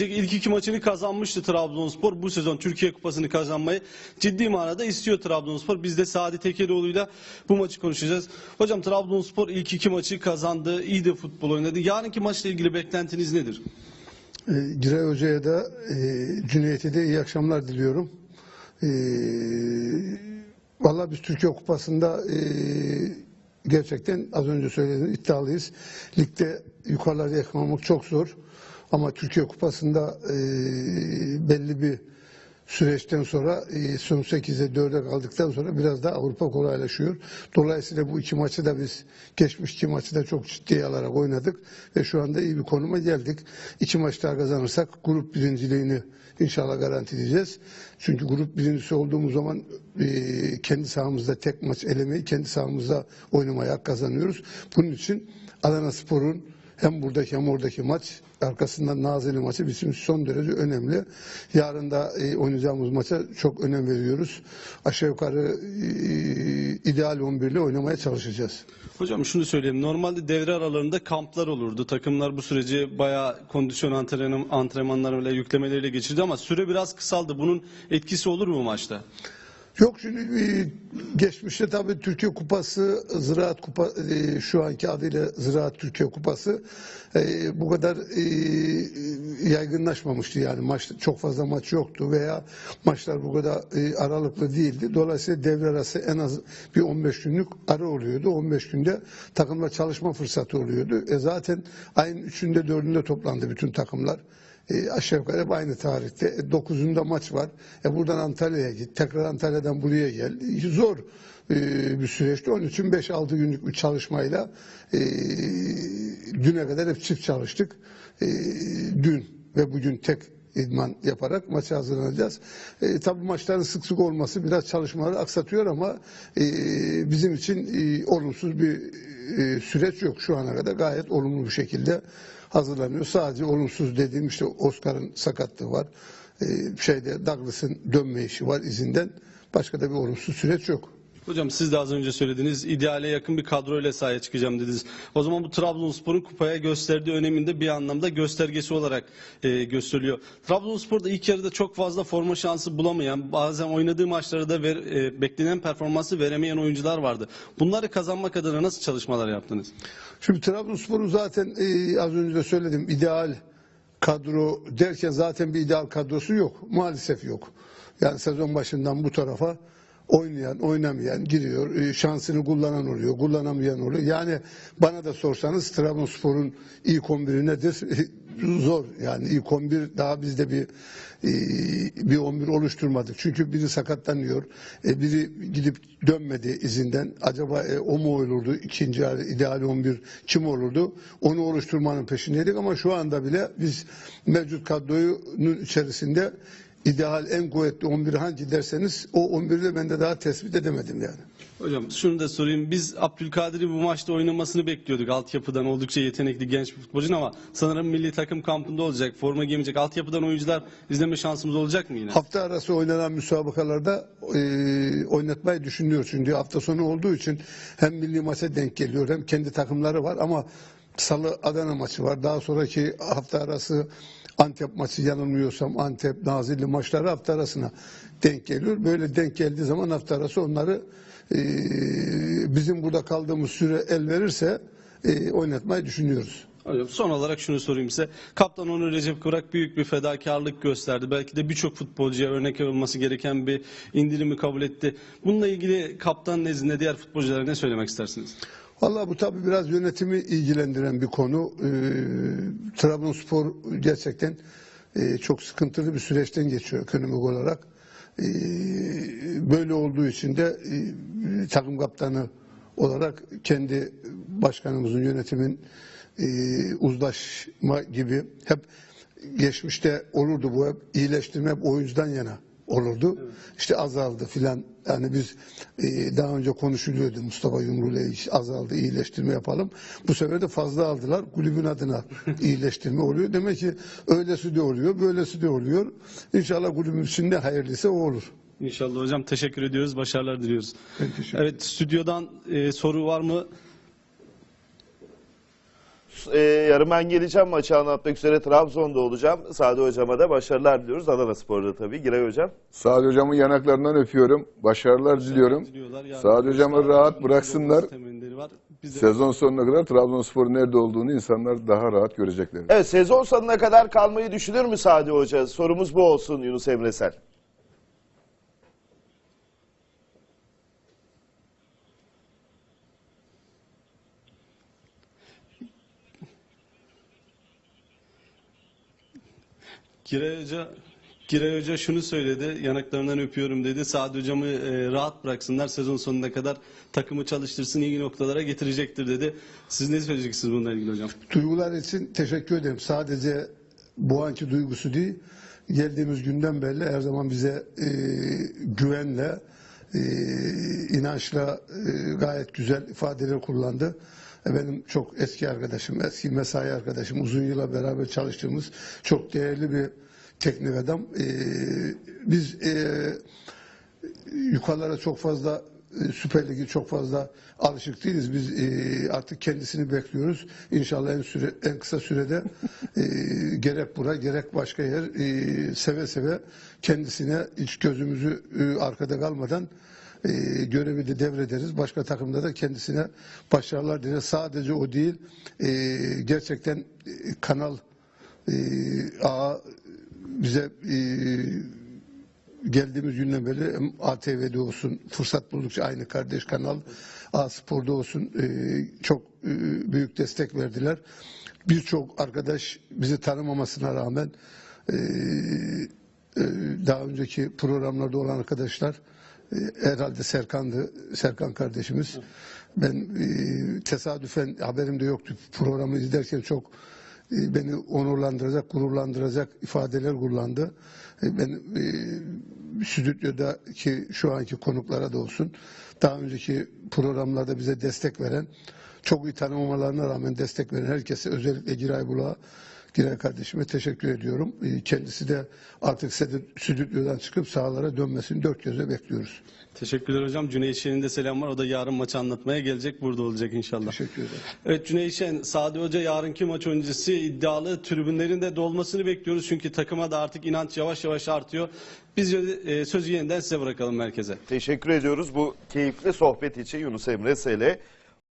İlk iki maçını kazanmıştı Trabzonspor. Bu sezon Türkiye Kupası'nı kazanmayı ciddi manada istiyor Trabzonspor. Biz de Sadi Tekerioğlu'yla bu maçı konuşacağız. Hocam Trabzonspor ilk iki maçı kazandı. İyi de futbol oynadı. Yarınki maçla ilgili beklentiniz nedir? E, Giray Hoca'ya da e, Cüneyt'e de iyi akşamlar diliyorum. E, Valla biz Türkiye Kupası'nda e, gerçekten az önce söylediğim iddialıyız. Ligde yukarıları yakalamak çok zor. Ama Türkiye Kupası'nda e, belli bir süreçten sonra e, son 8'e 4'e kaldıktan sonra biraz daha Avrupa kolaylaşıyor. Dolayısıyla bu iki maçı da biz geçmiş iki maçı da çok ciddiye alarak oynadık ve şu anda iyi bir konuma geldik. İki maç daha kazanırsak grup birinciliğini inşallah garantileyeceğiz. Çünkü grup birincisi olduğumuz zaman e, kendi sahamızda tek maç elemeyi kendi sahamızda oynamaya hak kazanıyoruz. Bunun için Adana Spor'un hem buradaki hem oradaki maç arkasından Nazilli maçı bizim son derece önemli. Yarın da e, oynayacağımız maça çok önem veriyoruz. Aşağı yukarı e, ideal 11 ile oynamaya çalışacağız. Hocam şunu söyleyeyim. Normalde devre aralarında kamplar olurdu. Takımlar bu süreci bayağı kondisyon antrenman, antrenmanlarıyla yüklemeleriyle geçirdi ama süre biraz kısaldı. Bunun etkisi olur mu maçta? Yok şimdi e, geçmişte tabii Türkiye Kupası, Ziraat Kupa e, şu anki adıyla Ziraat Türkiye Kupası e, bu kadar yaygınlaşmamıştı yani maç çok fazla maç yoktu veya maçlar bu kadar aralıklı değildi. Dolayısıyla devre arası en az bir 15 günlük ara oluyordu. 15 günde takımla çalışma fırsatı oluyordu. E zaten ayın 3'ünde 4'ünde toplandı bütün takımlar. E, aşağı yukarı aynı tarihte. E, 9'unda maç var. E, buradan Antalya'ya git. Tekrar Antalya'dan buraya gel. E, zor e, bir süreçti. Onun için 5-6 günlük bir çalışmayla e, düne kadar hep çift çalıştık. E, dün ve bugün tek idman yaparak maça hazırlanacağız. E, tabii maçların sık sık olması biraz çalışmaları aksatıyor ama e, bizim için e, olumsuz bir e, süreç yok şu ana kadar. Gayet olumlu bir şekilde hazırlanıyor. Sadece olumsuz dediğim işte Oscar'ın sakatlığı var. E, şeyde Douglas'ın dönme işi var izinden. Başka da bir olumsuz süreç yok. Hocam siz de az önce söylediniz ideale yakın bir kadroyla sahaya çıkacağım dediniz. O zaman bu Trabzonspor'un kupaya gösterdiği öneminde bir anlamda göstergesi olarak e, gösteriliyor. Trabzonspor'da ilk yarıda çok fazla forma şansı bulamayan, bazen oynadığı maçlarda ver, e, beklenen performansı veremeyen oyuncular vardı. Bunları kazanmak adına nasıl çalışmalar yaptınız? Şimdi Trabzonspor'un zaten e, az önce de söyledim ideal kadro derken zaten bir ideal kadrosu yok. Maalesef yok. Yani sezon başından bu tarafa oynayan, oynamayan giriyor. e, şansını kullanan oluyor, kullanamayan oluyor. Yani bana da sorsanız Trabzonspor'un ilk 11'i nedir? Zor. Yani ilk 11 daha bizde bir e, bir 11 oluşturmadık. Çünkü biri sakatlanıyor. E, biri gidip dönmedi izinden. Acaba e, o mu olurdu? İkinci ideal 11 kim olurdu? Onu oluşturmanın peşindeydik ama şu anda bile biz mevcut kadronun içerisinde ideal en kuvvetli 11 hangi derseniz o 11'i de ben de daha tespit edemedim yani. Hocam şunu da sorayım. Biz Abdülkadir'i bu maçta oynamasını bekliyorduk. Altyapıdan oldukça yetenekli genç bir futbolcu ama sanırım milli takım kampında olacak. Forma giymeyecek. Altyapıdan oyuncular izleme şansımız olacak mı yine? Hafta arası oynanan müsabakalarda e, oynatmayı düşünüyor çünkü hafta sonu olduğu için hem milli maça denk geliyor hem kendi takımları var ama Salı Adana maçı var. Daha sonraki hafta arası Antep maçı yanılmıyorsam Antep, Nazilli maçları hafta arasına denk geliyor. Böyle denk geldiği zaman hafta arası onları e, bizim burada kaldığımız süre el verirse e, oynatmayı düşünüyoruz. Hocam son olarak şunu sorayım size. Kaptan Onur Recep Kıvrak büyük bir fedakarlık gösterdi. Belki de birçok futbolcuya örnek olması gereken bir indirimi kabul etti. Bununla ilgili kaptan nezdinde diğer futbolculara ne söylemek istersiniz? Vallahi bu tabii biraz yönetimi ilgilendiren bir konu. Ee, Trabzonspor gerçekten e, çok sıkıntılı bir süreçten geçiyor ekonomik olarak. Ee, böyle olduğu için de e, takım kaptanı olarak kendi başkanımızın yönetimin e, uzlaşma gibi hep geçmişte olurdu bu hep iyileştirme hep oyuncudan yana olurdu. İşte azaldı filan. Yani biz e, daha önce konuşuluyordu Mustafa Yumru ile iş azaldı iyileştirme yapalım. Bu sefer de fazla aldılar. Kulübün adına iyileştirme oluyor. Demek ki öylesi de oluyor, böylesi de oluyor. İnşallah kulübün içinde hayırlısı o olur. İnşallah hocam teşekkür ediyoruz. Başarılar diliyoruz. Teşekkür Evet stüdyodan e, soru var mı? Ee, yarın ben geleceğim maçı anlatmak üzere Trabzon'da olacağım. Sadi Hocam'a da başarılar diliyoruz. Adana Spor'da tabii. Giray Hocam. Saad hocamın yanaklarından öpüyorum. Başarılar diliyorum. Saad hocamı rahat bıraksınlar. Sezon sonuna kadar Trabzonspor'un nerede olduğunu insanlar daha rahat görecekler. Evet sezon sonuna kadar kalmayı düşünür mü Sadi Hoca? Sorumuz bu olsun Yunus Emresel. Giray Hoca Giray Hoca şunu söyledi, yanaklarından öpüyorum dedi. Saad Hocam'ı e, rahat bıraksınlar, sezon sonuna kadar takımı çalıştırsın, iyi noktalara getirecektir dedi. Siz ne söyleyeceksiniz bununla ilgili hocam? Duygular için teşekkür ederim. Sadece bu anki duygusu değil, geldiğimiz günden beri her zaman bize e, güvenle, e, inançla e, gayet güzel ifadeler kullandı. Benim çok eski arkadaşım, eski mesai arkadaşım, uzun yıllar beraber çalıştığımız çok değerli bir teknik adam. E, biz e, yukarılara çok fazla e, Süper Lig'e çok fazla alışık değiliz. Biz e, artık kendisini bekliyoruz. İnşallah en süre en kısa sürede e, gerek bura gerek başka yer e, seve seve kendisine hiç gözümüzü e, arkada kalmadan e, görevi de devrederiz. Başka takımda da kendisine başarılar dileriz. Sadece o değil, e, gerçekten e, kanal e, A bize e, geldiğimiz günden beri ATV'de olsun, fırsat buldukça aynı kardeş kanal, A Spor'da olsun e, çok e, büyük destek verdiler. Birçok arkadaş bizi tanımamasına rağmen e, e, daha önceki programlarda olan arkadaşlar herhalde Serkan'dı, Serkan kardeşimiz. Ben e, tesadüfen haberim de yoktu. Programı izlerken çok e, beni onurlandıracak, gururlandıracak ifadeler kullandı. E, Ben stüdyodaki şu anki konuklara da olsun, daha önceki programlarda bize destek veren, çok iyi tanımamalarına rağmen destek veren herkese özellikle Giray Bulak'a, Giray kardeşime teşekkür ediyorum. E, Kendisi de artık stüdyodan çıkıp sahalara dönmesini dört gözle bekliyoruz. Teşekkürler hocam. Cüneyt Şen'in de selam var. O da yarın maçı anlatmaya gelecek. Burada olacak inşallah. Teşekkür ederim. Evet Cüneyt Şen, Sadi Hoca yarınki maç öncesi iddialı tribünlerin de dolmasını bekliyoruz. Çünkü takıma da artık inanç yavaş yavaş artıyor. Biz e, sözü yeniden size bırakalım merkeze. Teşekkür ediyoruz bu keyifli sohbet için Yunus Emre Sele.